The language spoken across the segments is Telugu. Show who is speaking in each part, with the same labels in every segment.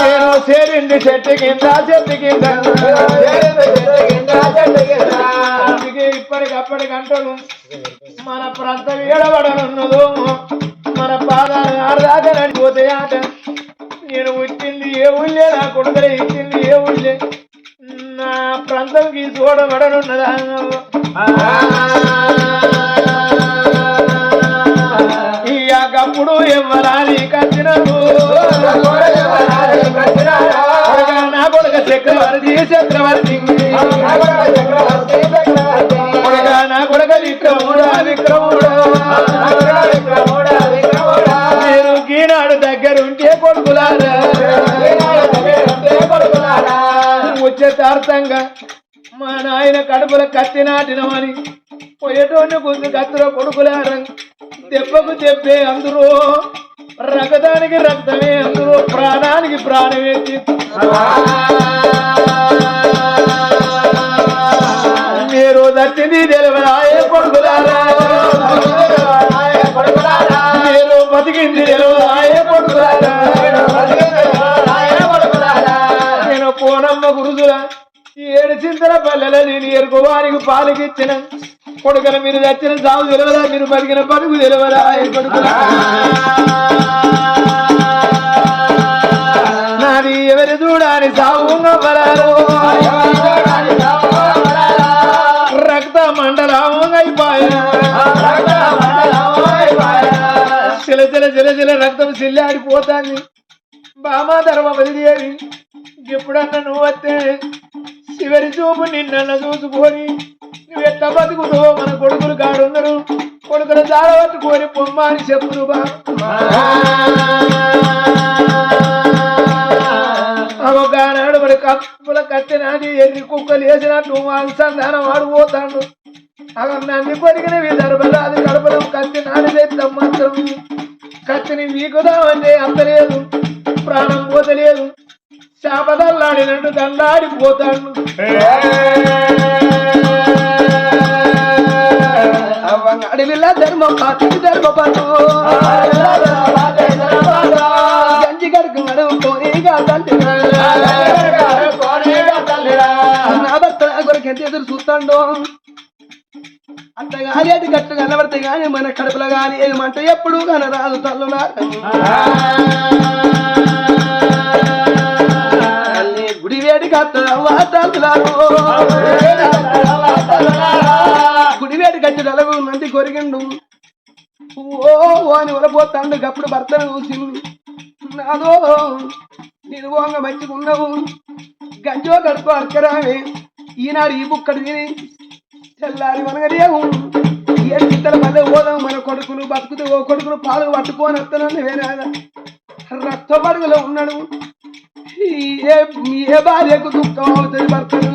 Speaker 1: నేను చేరింది చెట్టు కింద చెట్టు కింద. అందుకే మన ప్రాంతం ఏడబడనున్నదో మన పాదాలు ఆడదాకా పోతే ఆట. నేను వచ్చింది ఏ ఊళ్ళే నా కొడుకులే ఇచ్చింది ఏ ఊళ్ళే. నా ప్రాంతంకి చూడబడనున్నదా? చక్రవర్తి చక్రవర్తి కొడుక నా కొడుక విక్రముడా విక్రముడా. మీరు గీనాడు దగ్గరుంటే కొడుకులారా. మా నాయన కడుపుల కత్తి నాటినమని పోయేటోని గుంజు కత్తిలో కొడుకులారా. దెబ్బకు దెబ్బే అందరూ. రక్తానికి రక్తమే అందులో ప్రాణానికి ప్రాణమే. మీరు దచ్చింది తెలివరాయే కొడుకులారా. మీరు బతికింది తెలివరాయే కొడుకులారా. నేను కోనమ్మ గురుదురా ఈ ఏడు చింతల పల్లెల నేను ఎరుకోవానికి పాలకిచ్చిన. కొడుకల మీరు తెచ్చిన సాగు తెలియదా మీరు బతికిన బతుకు తెలియదా కొడుకులా నాది ఎవరి చూడాలి సాగు నవ్వరారు రక్త మండలం అయిపోయా చిల చిల చిల చిల రక్తం చిల్లాడిపోతాంది బామా ధర్మ బదిలేది ఎప్పుడన్నా నువ్వు వస్తే చివరి చూపు నిన్న చూసుకొని నువ్వు ఎట్లా బతుకుతావో మన కొడుకులు కాడున్నారు కొడుకులు దాడబట్టుకొని పొమ్మ అని చెప్పుదు ఒకనాడు మరి కప్పుల కత్తినాది ఎర్రి కుక్కలు వేసినట్టు అనుసంధానం ఆడిపోతాడు అక్కడ నన్ను కొరిగిన విదర్భరాదు గడపడం కత్తి నాడి మాత్రం. కత్తిని వీకుదామంటే అంతలేదు ప్రాణం పోతలేదు. శాపదల్లాడినట్టు దండాడిపోతాడు అడవిలా ధర్మ పాతి ధర్మ పాటు గంజి గడుకు నడుపుకొని నా భర్త నా కొరకు ఎంత ఎదురు చూస్తాడో. అంత గాలి అది గట్టు కనబడితే గాని మన కడుపులో గాని ఏమంట ఎప్పుడు కనరాదు తల్లులా తల్లి గుడివేడు గట్టి నలభై మంది కొరిగిండు. ఓ అని వలపోతాండు గప్పుడు భర్తను చూసింది నాదో నేను మంచిగున్నావు గంజో గడుపు అక్కరామే ఈనాడు ఈ బుక్కడు తిని తెల్లారి మనగదేవు ఏడు చిత్తల మళ్ళీ పోదాం మన కొడుకులు బతుకుతూ ఓ కొడుకులు పాలు పట్టుకొని వస్తున్నాను వేరే రక్త పడుగులో ఉన్నాడు. ఏ భార్యకు దుఃఖం అవుతుంది భర్తను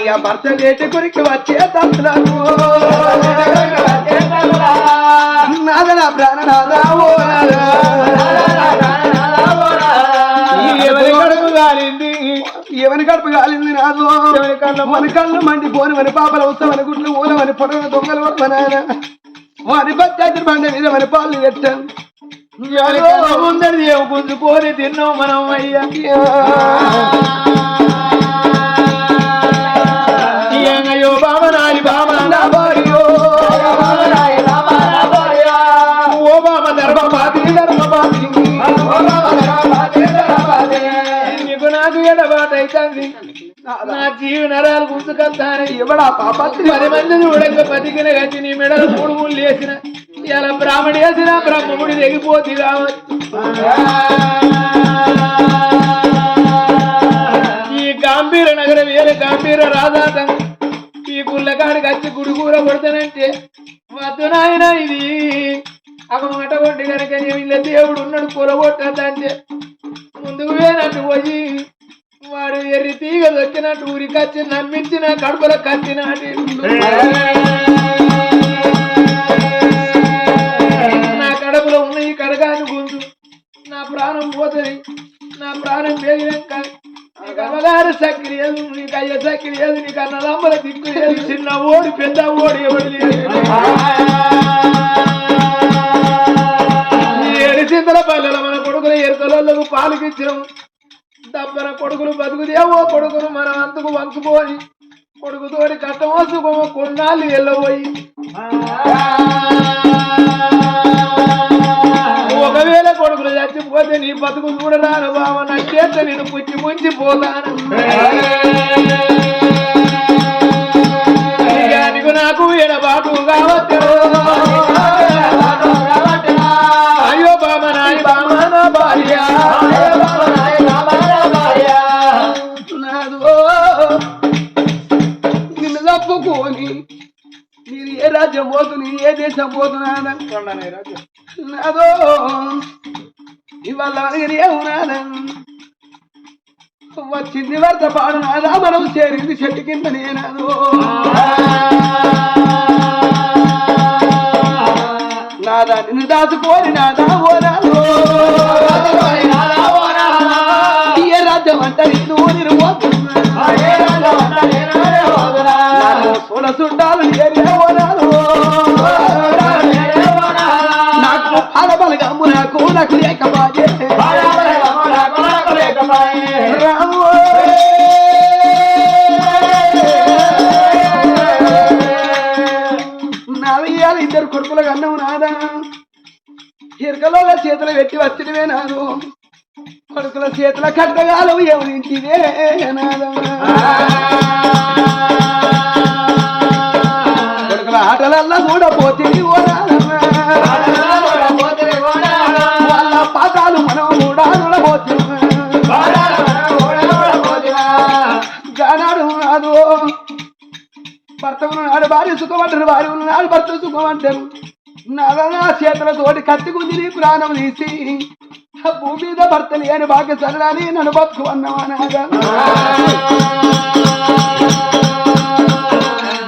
Speaker 1: ఇక భర్త వేటి కొరికి వచ్చే తప్పులకు నాదన ప్రాణనాదా ఓ నాదా. ఎవరి కడుపు కాలింది నాదో మన కళ్ళు మండి పోని మన పాపలు వస్తామని గుడ్లు ఓనమని పొడవ దొంగలు మన వారి పచ్చాతి బండ మీద మన పాలు పెట్టాను ముందరి గుంజుకొని తిన్నాం మనం అయ్యా. అయ్యో. బామ నాలి బామ నా భార్యో ఓ బామ ధర్మపాతి ధర్మపాతి. నీకు నాకు ఎడబాటు అవుతుంది నా జీవి నరాలు గుంజుకొస్తాను ఎవడా పాపత్రి పది మంది చూడంగా బతికిన గచ్చి నీ మెడలు మూడు మూడు లేసిన ఇలా బ్రాహ్మణి వేసిన బ్రహ్మముడి తెగిపోతి ఈ గాంభీర నగర వేరే గాంభీర రాజాతం ఈ గుళ్ళకాడికి వచ్చి గుడి కూర కొడతానంటే వద్దు నాయన ఇది. ఒక మాట కొట్టి కనుక వీళ్ళ దేవుడు ఉన్నాడు కూరగొట్టద్దంటే. ముందుకు పోయినట్టు పోయి వాడు ఎర్రి తీగ దొక్కినట్టు ఊరికొచ్చి నమ్మించిన కడుపుల కత్తినాటి. ప్రాణం పోతుంది. నా ప్రాణం పెరిగినాక
Speaker 2: నీకు అమ్మగారు సక్రి లేదు నీకు అయ్య సక్రి లేదు నీకు అన్నదమ్మల దిక్కు లేదు.
Speaker 1: చిన్న ఓడి పెద్ద ఓడి ఎవడు లేడు.
Speaker 2: ఏడు పల్లెల మన కొడుకులు ఎరుకలకు పాలుకిచ్చినాం దబ్బన కొడుకులు బతుకుదేవో కొడుకును మనం అంతకు వంచుకోని కొడుకుతోటి కట్టమో సుఖమో కొన్నాళ్ళు వెళ్ళబోయి. చచ్చిపోతే నీ బతుకు చూడరాను బావ. నా చేత నేను పుచ్చి పుంచి పోతాను నీకు నాకు ఎడబాటు కావచ్చు అయ్యో బామ నాయ బామ నా భార్య. నిన్ను తప్పుకొని మీరు ఏ రాజ్యం పోతుంది ఏ దేశం పోతున్నానా? నాదో వచ్చింది వరద మనం చేరింది చెట్టు కింద నేనాదో నాదా నిన్ను దాచుకోని నాదా ఓ నాదో ఏ రాజ్యం అంట నిన్ను నేను పోతున్నా నాలో సోల చుట్టాలు ఏరే ఓ నాకు నాకు లేకపాయే రాము నావయ్యాల ఇద్దరు కొడుకులకు అన్నము నాదా ఇరకలో చేతులు పెట్టి వచ్చినవే నాదు కొడుకుల చేతుల కట్టగాలు ఎవరింటివే నాదా కొడుకుల ఆటలల్లా చూడపోతుంది ఓ ఓరా భర్త ఉన్నాడు భార్య సుఖమంటారు భార్య ఉన్నాడు భర్త సుఖమంటారు నలనా నా చేతులతోటి కత్తికుంది నీ ప్రాణం తీసి భూమి మీద భర్త లేని భాగ్య సరదాని నన్ను బతుకు అన్నవా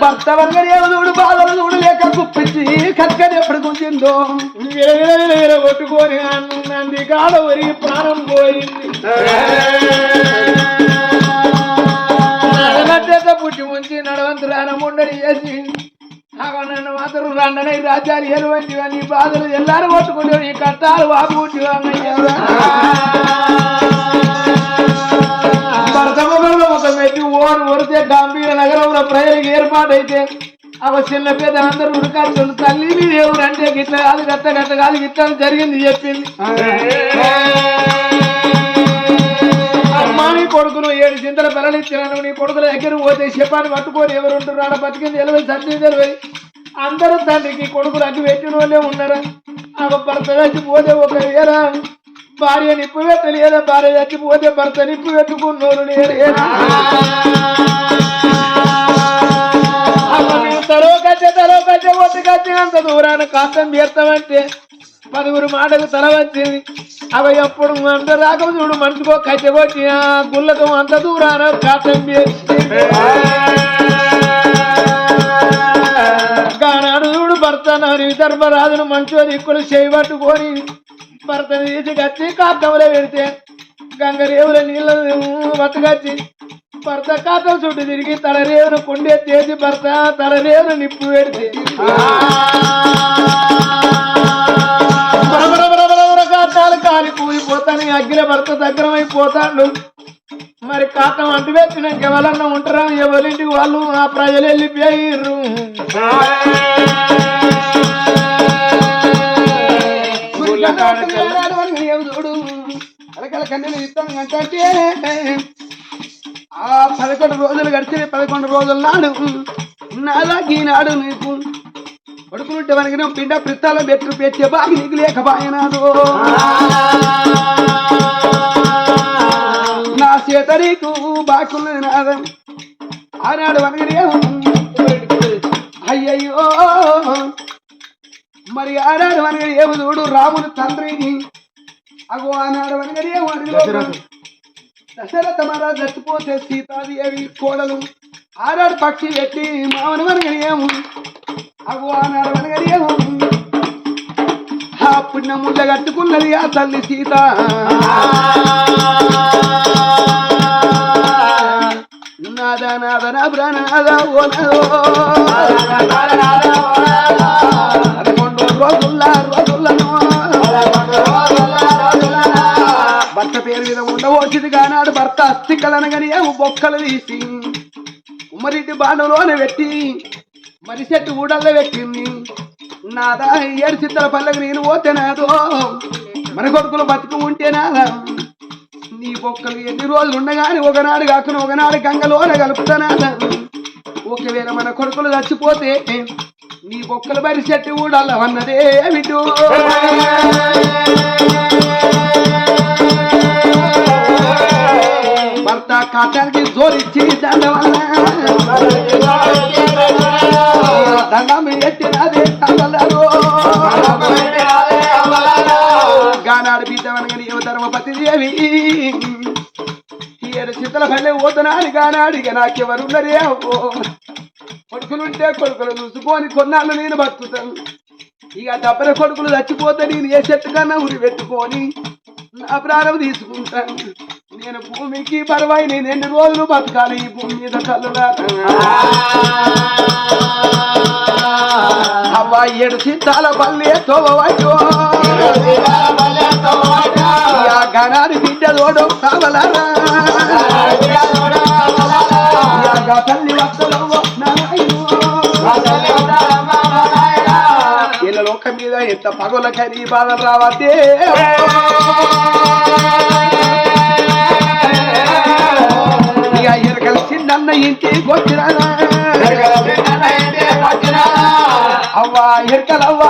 Speaker 2: భర్త వర్గనే చూడు బాధలు చూడు లేక కుప్పించి కత్తిని ఎప్పుడు గుంజిందో.
Speaker 1: విలవిల విలవిల కొట్టుకొని కాడ ఒరిగి ప్రాణం పోయింది.
Speaker 2: చేసి అగో నన్ను మాత్రం రండనే రాజ్యాలు ఎలువంటి నీ బాధలు ఎల్లారు కొట్టుకుంటే నీ కట్టాలు వాపుకుంటి భరత ఒక మెట్టి ఓను ఒరితే గంభీర నగరంలో ప్రజలకు ఏర్పాటైతే అవ చిన్న పెద్ద అందరూ ఉడకాల్సిన తల్లి మీ దేవుడు అంటే గిట్ల కాదు గట్ట గట్ట కాదు గిట్ట జరిగింది చెప్పింది. కొడుకును ఏడు చింతల పిల్లలు నీ కొడుకుల దగ్గర పోతే చెప్పాను పట్టుకొని ఎవరు ఉంటున్నారు ఆడ బతికింది తెలియదు సత్యం తెలియదు అందరూ తండ్రికి కొడుకులు అడ్డు పెట్టిన వాళ్ళే ఉన్నారు. ఆ భర్త చచ్చిపోతే ఒక వేళ భార్య నిప్పు పెట్టలేదా? భార్య చచ్చిపోతే భర్త నిప్పు పెట్టుకున్నోరు లేరు. తలో కచ్చే తలో కచ్చే ఒట్టి కచ్చినంత దూరాన కాంతం చేస్తామంటే పలువురు మాటలు తల వచ్చింది అవి ఎప్పుడు అందరు రాక చూడు మనసుకో కట్టె కొట్టి ఆ గుళ్ళకు అంత దూరాన కాటం కానాడు చూడు భర్త నాని ధర్మరాజును మంచో దిక్కులు చేయబట్టుకొని భర్త తీసి కచ్చి కాటంలో పెడితే గంగరేవుల నీళ్ళను బతకచ్చి భర్త కాటం చుట్టూ తిరిగి తలరేవును కొండే కుండే భర్త తలరేవును నిప్పు పెడితే. కాలిపోయిపోతాను అగ్గిల భర్త దగ్గరమైపోతాడు మరి కాటం అంటు పెట్టినాక ఎవరన్నా ఉంటారా? ఎవరింటికి వాళ్ళు? ఆ ప్రజలు వెళ్ళిపోయారు చూడు? అలకల కన్నెలు ఇస్తాం అంటే ఆ పదకొండు రోజులు గడిచిన పదకొండు రోజుల నాడు. నాదా ఈనాడు నీకు మనకి నువ్వు పిండ పిత్తాల పెట్టు పెట్టే బాగి నీకు లేకపాయనాడు నా చేత నీకు బాకున్నది నాదం. ఆనాడు మనకి అయ్యయ్యో. మరి ఆనాడు మనకి ఏమి చూడు రాముడు తండ్రిని. అగో ఆనాడు మనకి ఏమి దశరథ మహారాజు చచ్చిపోతే సీతాదేవి కోడలు. ఆనాడు పక్షి ఎట్టి మామని మనకి ఏము. అగో ఆ పుణ్య ముళ్ళ కట్టుకున్నది ఆ తల్లి సీత. నాద నా ప్రాణనాద ఓ పదకొండు రోజుల రోజులను భర్త పేరు మీద ఉండవచ్చింది కానాడు భర్త అస్థికలనగని బొక్కలు తీసి. ఉమ్మరెడ్డి బాణంలోనే పెట్టి. మరి చెట్టు ఊడల్లో పెట్టింది. నాదా ఏడు చిత్తల పల్లెకి నేను పోతే నాదో? మన కొడుకులు బతుకు ఉంటే నాదా? నీ బొక్కలు ఎన్ని రోజులు ఉండగాని ఒకనాడు కాకుండా ఒకనాడు గంగలోన కలుపుతానాదా ఒకవేళ మన కొడుకులు చచ్చిపోతే నీ బొక్కలు మరి చెట్టు ఊడల్ల అన్నదే విడు భర్త కాటానికి జోరిచ్చి దండం ఎట్టినదే కమలరు గానాడు బిడ్డవనగని యువ ధర్మపతి దేవి ఏడు చిత్తల పల్లె ఓతనాడు గానాడు ఇక నాకెవరున్నరే అవ్వో కొడుకులుంటే కొడుకులు చూసుకొని కొన్నాళ్ళు నేను బతుకుతాను ఇక దబ్బర కొడుకులు చచ్చిపోతే నేను ఏ చెట్టు కన్నా ఉరి పెట్టుకొని నా ప్రాణం తీసుకుంటాను నేను భూమికి పరవాయి నేను ఎన్ని రోజులు బతకాలి? ఈ భూమి మీద కళ్ళు అవ్వ ఏడు సిద్ధాల పల్లె తోవయ్యో గణాది బిడ్డ తోడు కావలరా. యాగ తల్లి వత్తలవ్వ వీళ్ళ లోకం మీద ఎంత పగల కరి బాధలు రావద్దే. ఎరకల చిన్న ఇంటికి వచ్చినా అవ్వ ఎరకలవ్వ